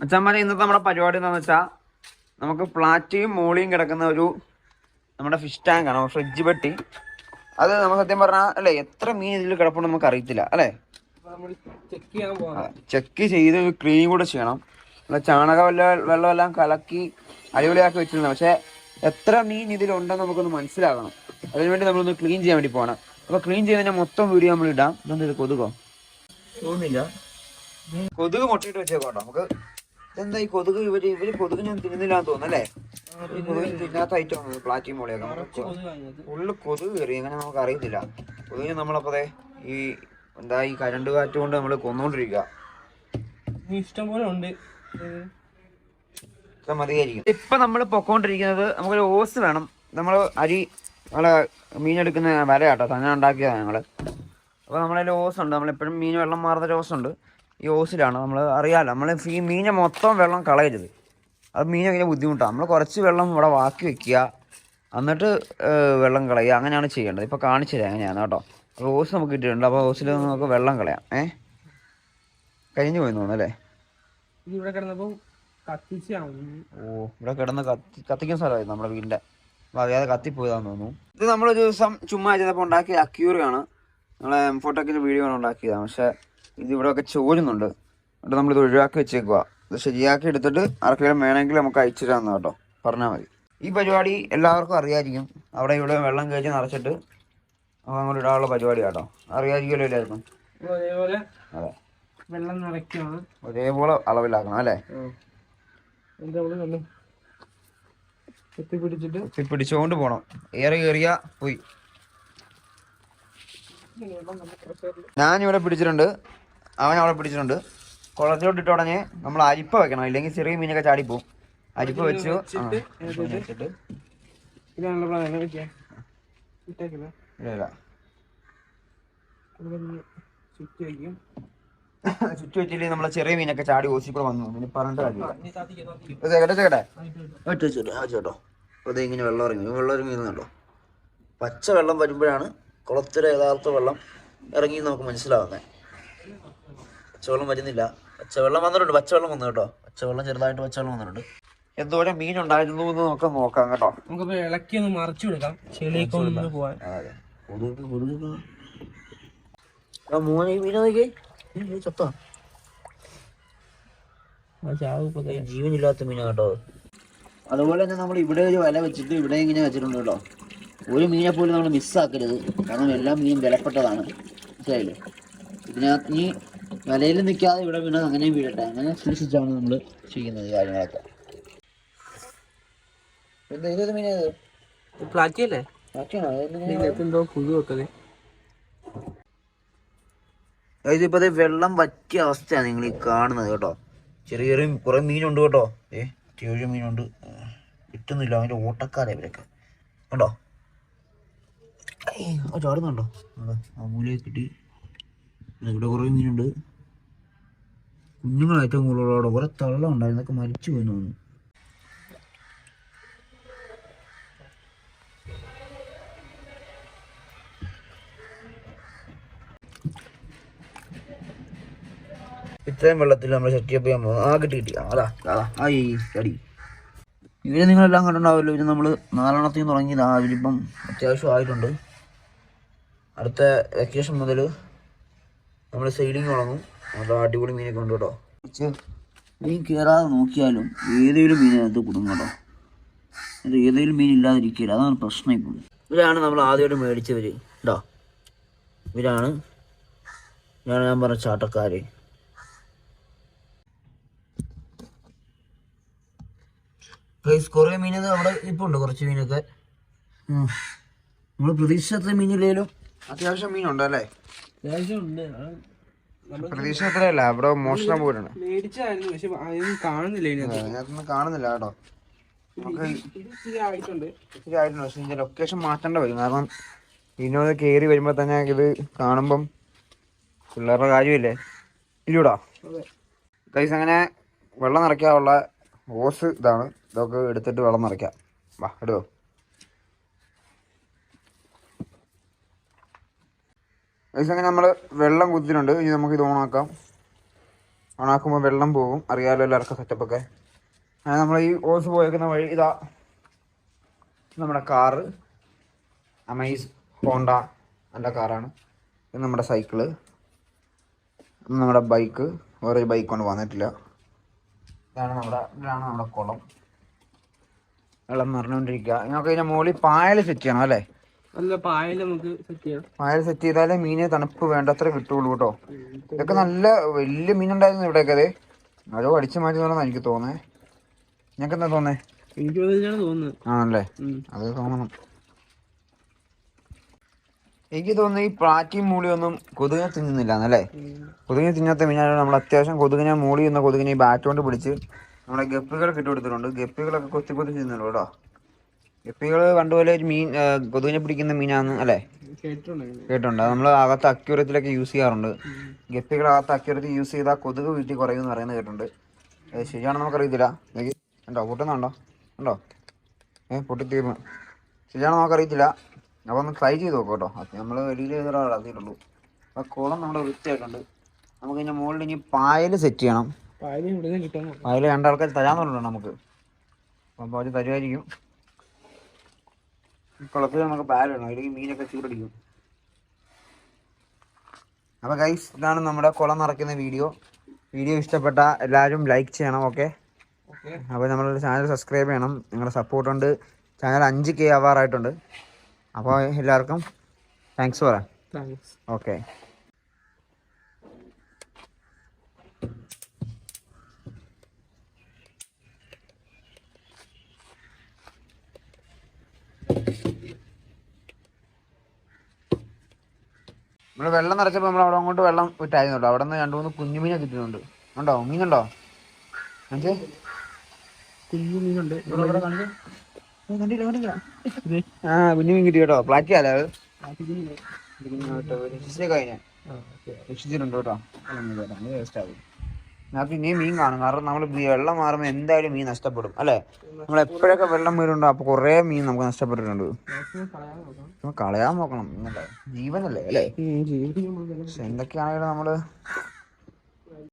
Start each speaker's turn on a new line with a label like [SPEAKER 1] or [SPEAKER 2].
[SPEAKER 1] അച്ഛന്മാരെ ഇന്നത്തെ നമ്മുടെ പരിപാടി എന്താണെന്ന് വെച്ചാൽ നമുക്ക് പ്ലാറ്റിയും മോളിയും കിടക്കുന്ന ഒരു നമ്മുടെ ഫിഷ് ടാങ്ക് ആണ് ഫ്രിഡ്ജ് പെട്ടി. അത് നമുക്ക് സത്യം പറഞ്ഞാൽ അല്ലേ എത്ര മീൻ ഇതിൽ കിടപ്പുണ്ട് നമുക്ക് അറിയത്തില്ല അല്ലേ?
[SPEAKER 2] നമ്മൾ ചെക്ക്
[SPEAKER 1] ചെയ്ത് ക്ലീൻ കൂടെ ചെയ്യണം. ചാണക വെള്ളം വെള്ളമെല്ലാം കലക്കി അടിപൊളിയാക്കി വെച്ചിരുന്നു പക്ഷെ എത്ര മീൻ ഇതിലുണ്ടെന്ന് നമുക്കൊന്ന് മനസ്സിലാകണം. അതിനുവേണ്ടി നമ്മളൊന്ന് ക്ലീൻ ചെയ്യാൻ വേണ്ടി പോകണം അപ്പൊ ക്ലീൻ ചെയ്യുന്ന മൊത്തം വീഡിയോ നമ്മൾ ഇടാം. ഇതൊന്നും ഇത് കൊതുകോ? തോന്നില്ല കൊതുക് മുട്ടയിട്ട് വെച്ചേക്കോട്ടോ നമുക്ക് ഇതെന്താ ഈ കൊതുക് ഇവർ ഇവർ കൊതുക് ഞാൻ തിന്നുന്നില്ലാന്ന് തോന്നുന്നല്ലേ ഈ കൊതുക് തിന്നാത്ത ഐറ്റം പ്ലാറ്റി മോളിയൊക്കെ നമുക്ക് ഉള്ളു കൊതുക് കയറി അങ്ങനെ നമുക്ക് അറിയത്തില്ല. കൊതുകിന് നമ്മളപ്പോ ഈ എന്താ ഈ കരണ്ട് കാറ്റ് കൊണ്ട് നമ്മൾ കൊന്നുകൊണ്ടിരിക്കുക
[SPEAKER 2] നീ ഇഷ്ടം പോലെ ഉണ്ട്.
[SPEAKER 1] മതിയായിരിക്കും. ഇപ്പൊ നമ്മൾ പൊക്കോണ്ടിരിക്കുന്നത് നമുക്കൊരു ഓസ് വേണം. നമ്മൾ അരി നമ്മളെ മീനെടുക്കുന്ന വരയാട്ടോ തന്നെ ഉണ്ടാക്കിയതാണ് ഞങ്ങൾ. അപ്പോൾ നമ്മളതിൽ ഓസ് ഉണ്ട് നമ്മളെപ്പോഴും മീൻ വെള്ളം മാറുന്ന ഓസ് ഉണ്ട് ഈ ഓസിലാണ് നമ്മൾ അറിയാമല്ലോ നമ്മൾ ഈ മീനെ മൊത്തം വെള്ളം കളയരുത്. അത് മീൻ ഭയങ്കര ബുദ്ധിമുട്ടാണ് നമ്മൾ കുറച്ച് വെള്ളം ഇവിടെ വാക്കി വെക്കുക. എന്നിട്ട് വെള്ളം കളയുക. അങ്ങനെയാണ് ചെയ്യേണ്ടത്. ഇപ്പോൾ കാണിച്ചു തരാം അങ്ങനെയാണ് കേട്ടോ. റോസ് നമുക്ക് കിട്ടിയിട്ടുണ്ട്. അപ്പോൾ റോസിൽ നമുക്ക് വെള്ളം കളയാം. ഏ? കഴിഞ്ഞു പോയി തോന്നുന്നു അല്ലേ?
[SPEAKER 2] ഇത് ഇവിടെ കിടന്നപ്പോൾ
[SPEAKER 1] ഓ ഇവിടെ കിടന്ന് കത്തി കത്തിക്കുന്ന സ്ഥലമായിരുന്നു നമ്മുടെ വീടിന്റെ. അപ്പോൾ അറിയാതെ കത്തിപ്പോയതാന്ന് തോന്നുന്നു. ഇത് നമ്മളൊരു ദിവസം ചുമ്മാ ചെയ്തപ്പോൾ ഉണ്ടാക്കിയ അക്യൂറിയാണ്. നമ്മളെ ഫോട്ടോക്കിന്റെ വീഡിയോ ആണ് ഉണ്ടാക്കിയതാണ് പക്ഷെ ഇത് ഇവിടെ ഒക്കെ ചോരുന്നുണ്ട്. എന്നിട്ട് നമ്മളിത് ഒഴിവാക്കി വെച്ചേക്കുക ഇത് ശരിയാക്കി എടുത്തിട്ട് ആർക്കെങ്കിലും വേണമെങ്കിൽ നമുക്ക് അയച്ചു തരാമെന്ന് കേട്ടോ. പറഞ്ഞാൽ മതി. ഈ പരിപാടി എല്ലാവർക്കും അറിയായിരിക്കും. അവിടെ ഇവിടെ വെള്ളം കയറ്റി നിറച്ചിട്ട് അപ്പോൾ അങ്ങോട്ട് ഇടാനുള്ള പരിപാടി കേട്ടോ. അറിയാതിരിക്കുമല്ലോ എല്ലാവർക്കും. അതെ.
[SPEAKER 2] വെള്ളം നിറയ്ക്കണം
[SPEAKER 1] ഒരേപോലെ അളവിലാക്കണം അല്ലേ?
[SPEAKER 2] പിടിച്ചോണ്ട് എത്തിപ്പിടിച്ചിട്ട്
[SPEAKER 1] പോണം. ഏറെ കയറിയ പോയി. ഞാനിവിടെ പിടിച്ചിട്ടുണ്ട്. അവൻ അവിടെ പിടിച്ചിട്ടുണ്ട്. കുളത്തിലോട്ട് ഇട്ട ഉടനെ നമ്മൾ അരിപ്പ വെക്കണം. ഇല്ലെങ്കിൽ ചെറിയ മീനൊക്കെ ചാടിപ്പോവും. അരിപ്പ വെച്ചു. ചുറ്റു
[SPEAKER 2] വെച്ചിട്ട്
[SPEAKER 1] വെച്ചിട്ട്
[SPEAKER 2] വയ്ക്കും
[SPEAKER 1] നമ്മളെ ചെറിയ മീനൊക്കെ ചാടി ഓസി കൂടെ വന്നു. പിന്നെ പറഞ്ഞിട്ട് കാര്യമില്ല. ചേക്കട്ടെ ചേക്കട്ടെ വെച്ചോട്ടെ. ആ ചേട്ടോ അത് ഇങ്ങനെ വെള്ളം ഇറങ്ങി. വെള്ളം ഇറങ്ങി ഇരുന്നുണ്ടോ പച്ച വെള്ളം വരുമ്പോഴാണ് കുളത്തിലെ യഥാർത്ഥ വെള്ളം ഇറങ്ങി നമുക്ക് മനസ്സിലാവുന്നത് പച്ചവെള്ളം വരുന്നില്ല. പച്ചവെള്ളം വന്നിട്ടുണ്ട്. പച്ചവെള്ളം വന്നു കേട്ടോ. പച്ചവെള്ളം ചെറുതായിട്ട് പച്ചവെള്ളം വന്നിട്ടുണ്ട്. എന്തോരം മീൻ ഉണ്ടായിരുന്നു എന്ന് നമുക്ക് നോക്കാം കേട്ടോ.
[SPEAKER 2] നമുക്കിപ്പോ ഇളക്കി ഒന്ന് മറിച്ചു കൊടുക്കാം. ചെളിയൊക്കെ പോവാൻ.
[SPEAKER 1] ചത്തോ. ജീവനില്ലാത്ത മീനാ കേട്ടോ. അതുപോലെ തന്നെ നമ്മൾ ഇവിടെ ഒരു വല വെച്ചിട്ട് ഇവിടെ ഇങ്ങനെ വെച്ചിട്ടുണ്ട് കേട്ടോ. ഒരു മീനെ പോലും നമ്മൾ മിസ്സാക്കരുത് കാരണം എല്ലാ മീനും വിലപ്പെട്ടതാണ്. മനസ്സിലായില്ലേ? ഇതിനകത്ത് വലയിൽ നിൽക്കാതെ ഇവിടെ വീണ അങ്ങനെ വീഴട്ടെ. അങ്ങനെ സൂക്ഷിച്ചാണ് നമ്മൾ ചെയ്യുന്നത് കാര്യങ്ങളൊക്കെ. എന്താ ഇതേത് മീനേത്
[SPEAKER 2] ഇത്? പ്ലാറ്റിയല്ലേ?
[SPEAKER 1] മാറ്റിയാണോ
[SPEAKER 2] ഇതിനകത്ത് എന്തോ പുഴു വെക്കതേ
[SPEAKER 1] അതായത് ഇപ്പൊ ദേ വെള്ളം വറ്റിയ അവസ്ഥയാണ് നിങ്ങൾ ഈ കാണുന്നത് കേട്ടോ. ചെറിയ ചെറിയ കുറെ മീനുണ്ട് കേട്ടോ. ഏ ചെറിയ മീനുണ്ട്. കിട്ടുന്നില്ല. അതിന്റെ ഓട്ടക്കാരെ ഇവരൊക്കെ. കണ്ടോ? ചാടുന്നുണ്ടോ? അതെ ആ കിട്ടി ഇവിടെ കുറെ മീനുണ്ട്. കുഞ്ഞുങ്ങൾ ഏറ്റവും കൂടുതലുള്ള കുറെ തള്ളം ഉണ്ടായിരുന്നൊക്കെ മരിച്ചു പോയി തോന്നുന്നു. ഇത്രയും വെള്ളത്തിൽ നമ്മൾ സെറ്റപ്പ് ചെയ്യാൻ പോകുന്നത് ആ കിട്ടി കിട്ടി. ആ ഈ അടി ഇവരെ നിങ്ങളെല്ലാം കണ്ടിട്ടുണ്ടാവില്ല ഇവർ നമ്മൾ നാലെണ്ണത്തിൽ നിന്ന് തുടങ്ങിയതാ ഇവരിപ്പം അത്യാവശ്യം ആയിട്ടുണ്ട്. അടുത്ത വെക്കേഷൻ മുതൽ നമ്മൾ സെയിലിംഗ് തുടങ്ങും. നല്ല അടിപൊളി മീനൊക്കെ ഉണ്ട് കേട്ടോ. മീൻ കയറാതെ നോക്കിയാലും ഏതെങ്കിലും മീനകത്ത് കുടുങ്ങും കേട്ടോ. അത് ഏതെങ്കിലും മീൻ ഇല്ലാതിരിക്കില്ല അതാണ് പ്രശ്നം ഇപ്പോൾ ഇവരാണ് നമ്മൾ ആദ്യമായിട്ട് മേടിച്ചവർ കേട്ടോ ഇവരാണ് ഞാൻ ഞാൻ പറഞ്ഞ ചാട്ടക്കാർ ഗൈസ് കുറേ മീൻ അവിടെ ഇപ്പോൾ ഉണ്ട് കുറച്ച് മീനൊക്കെ. നമ്മൾ പ്രതീക്ഷിച്ച മീനില്ലേലും അത്യാവശ്യം മീനുണ്ടല്ലേ?
[SPEAKER 2] അത്യാവശ്യം ഉണ്ട്.
[SPEAKER 1] പ്രതീക്ഷ അത്രയല്ല അവിടെ മോഷണം
[SPEAKER 2] മേടിച്ചായിരുന്നു. പക്ഷെ അതൊന്നും കാണുന്നില്ല
[SPEAKER 1] കേട്ടോ.
[SPEAKER 2] ആയിട്ടുണ്ട്.
[SPEAKER 1] പക്ഷെ ഇതിന്റെ ലൊക്കേഷൻ മാറ്റേണ്ട വരും. കാരണം വിനോദ കേറി വരുമ്പോ തന്നെ ഇത് കാണുമ്പം പിള്ളേരുടെ കാര്യമില്ലേ? ഇല്ലൂടാ കൈസ് അങ്ങനെ വെള്ളം നിറയ്ക്കാനുള്ള ഓസ് ഇതാണ്. ഇതൊക്കെ എടുത്തിട്ട് വെള്ളം നിറയ്ക്കാം. വാ എടുത്തോ? ഗൈസ് അങ്ങനെ നമ്മൾ വെള്ളം കുത്തിയിട്ടുണ്ട്. ഇനി നമുക്ക് ഇത് ഓണാക്കാം ഓണാക്കുമ്പോൾ വെള്ളം പോകും. അറിയാലോ എല്ലാവർക്കും സെറ്റപ്പൊക്കെ അങ്ങനെ നമ്മൾ ഈ ഓസ് പോയേക്കുന്ന വഴി ഇതാ നമ്മുടെ കാറ്. അമൈസ് ഹോണ്ട നല്ല കാറാണ്. ഇത് നമ്മുടെ സൈക്കിൾ നമ്മുടെ ബൈക്ക് വേറെ ഒരു ബൈക്ക് കൊണ്ട് വന്നിട്ടില്ല. ഇതാണ് നമ്മുടെ ഇതാണ് നമ്മുടെ കുളം. വെള്ളം നിറഞ്ഞുകൊണ്ടിരിക്കുക. ഇങ്ങനെ ഇതിന്റെ മുകളിൽ പായൽ സെറ്റ് ചെയ്യണം അല്ലേ?
[SPEAKER 2] നല്ല പായൽ നമുക്ക് സെറ്റ് ചെയ്യാം.
[SPEAKER 1] പായൽ സെറ്റ് ചെയ്താലേ മീന് തണുപ്പ് വേണ്ടത്ര കിട്ടുള്ളൂ കേട്ടോ. ഇതൊക്കെ നല്ല വലിയ മീനുണ്ടായിരുന്നു ഇവിടെയൊക്കെ അതെ അതോ അടിച്ചു മാറ്റി എനിക്ക് തോന്നേ ഞങ്ങൾക്ക് എന്താ തോന്നേ
[SPEAKER 2] എനിക്ക് തോന്നുന്നത്.
[SPEAKER 1] ആണല്ലേ. അത് തോന്നണം. എനിക്ക് തോന്നുന്നു ഈ പ്ലാറ്റിയും മൂളിയൊന്നും കൊതുകിനെ തിന്നുന്നില്ല എന്നല്ലേ കൊതുകിനെ തിന്നാത്ത മീനാണ് നമ്മൾ അത്യാവശ്യം കൊതുകിനെ മൂളി എന്ന കൊതുകിനെ ഈ ബാറ്റ് കൊണ്ട് പിടിച്ച് നമ്മുടെ ഗപ്പികളൊക്കെ ഇട്ട് കൊടുത്തിട്ടുണ്ട്. ഗപ്പികളൊക്കെ കൊത്തി കൊത്തി തിന്നുള്ളൂ കേട്ടോ. ഗപ്പികൾ പണ്ടുപോലെ ഒരു മീൻ കൊതുകിനെ പിടിക്കുന്ന മീനാന്ന് അല്ലേ? കേട്ടിട്ടുണ്ട് നമ്മൾ അകത്ത് അക്യൂറത്തിലൊക്കെ യൂസ് ചെയ്യാറുണ്ട്. ഗപ്പികൾ അകത്ത് അക്യൂറത്തിൽ യൂസ് ചെയ്താൽ കൊതുക് വീട്ടിൽ കുറയുമെന്ന് പറയുന്നത് കേട്ടിട്ടുണ്ട്. ശരിയാണെന്ന് നമുക്കറിയത്തില്ല. ഉണ്ടോ പൊട്ടുന്നുണ്ടോ? ഉണ്ടോ ഏ പൊട്ടിത്തീർന്നു. ശരിയാണെന്ന് നമുക്കറിയത്തില്ല. അപ്പോൾ ഒന്ന് ട്രൈ ചെയ്ത് നോക്കാം കേട്ടോ. നമ്മൾ വെളിയിൽ ചെയ്തൊരാൾ നടത്തിയിട്ടുള്ളൂ അപ്പോൾ കുളം നമ്മുടെ വൃത്തിയായിട്ടുണ്ട്. നമുക്ക് ഇതിന്റെ മുകളിൽ ഇനി പായൽ സെറ്റ് ചെയ്യണം.
[SPEAKER 2] പായൽ
[SPEAKER 1] രണ്ടാൾക്കാർ തരാൻ നമുക്ക്. അപ്പോൾ അവർ തരുമായിരിക്കും. കുളത്തിൽ നമുക്ക് പായലിടണം അല്ലെങ്കിൽ മീനൊക്കെ ചൂടടിക്കും. അപ്പോൾ ഗൈസ് ഇതാണ് നമ്മുടെ കുളം നിറയ്ക്കുന്ന വീഡിയോ. വീഡിയോ ഇഷ്ടപ്പെട്ട എല്ലാവരും ലൈക്ക് ചെയ്യണം ഓക്കെ അപ്പോൾ നമ്മളുടെ ചാനൽ സബ്സ്ക്രൈബ് ചെയ്യണം. നിങ്ങളുടെ സപ്പോർട്ട് ഉണ്ട്. ചാനൽ അഞ്ച് കെ ആവാറായിട്ടുണ്ട്. അപ്പോൾ എല്ലാവർക്കും താങ്ക്സ് പറയാം.
[SPEAKER 2] താങ്ക്സ്
[SPEAKER 1] ഓക്കെ നമ്മൾ വെള്ളം നിറച്ചപ്പോൾ നമ്മൾ അവിടെ അങ്ങോട്ട് വെള്ളം വിട്ടായിരുന്നു അവിടെ നിന്ന് രണ്ട് മൂന്ന് കുഞ്ഞുമീനെ കിട്ടുന്നുണ്ട്. ഉണ്ടോ? മീനുണ്ടോ? കാണിച്ചേ.
[SPEAKER 2] കുഞ്ഞു മീനുണ്ട്.
[SPEAKER 1] ഇവിടെ ഇവിടെ കാണിച്ചേ. ഏ, കണ്ടില്ല കണ്ടില്ല. ആ കുഞ്ഞു മീൻ കിട്ടി കേട്ടോ. പ്ലാറ്റിയല്ലേ അത്? രക്ഷിച്ചൊക്കെ കഴിഞ്ഞ. രക്ഷിച്ചിട്ടുണ്ട് കേട്ടോ. വേസ്റ്റ് ആവും നമുക്ക് ഇനിയും മീൻ കാണും. കാരണം നമ്മൾ വെള്ളം മാറുമ്പോൾ എന്തായാലും മീൻ നഷ്ടപ്പെടും അല്ലേ? നമ്മൾ എപ്പോഴൊക്കെ വെള്ളം വീടുണ്ടോ അപ്പോൾ കുറേ മീൻ നമുക്ക് നഷ്ടപ്പെട്ടിട്ടുണ്ട്. കളയാൻ നോക്കണം ജീവനല്ലേ അല്ലേ? എന്തൊക്കെയാണെങ്കിലും നമ്മൾ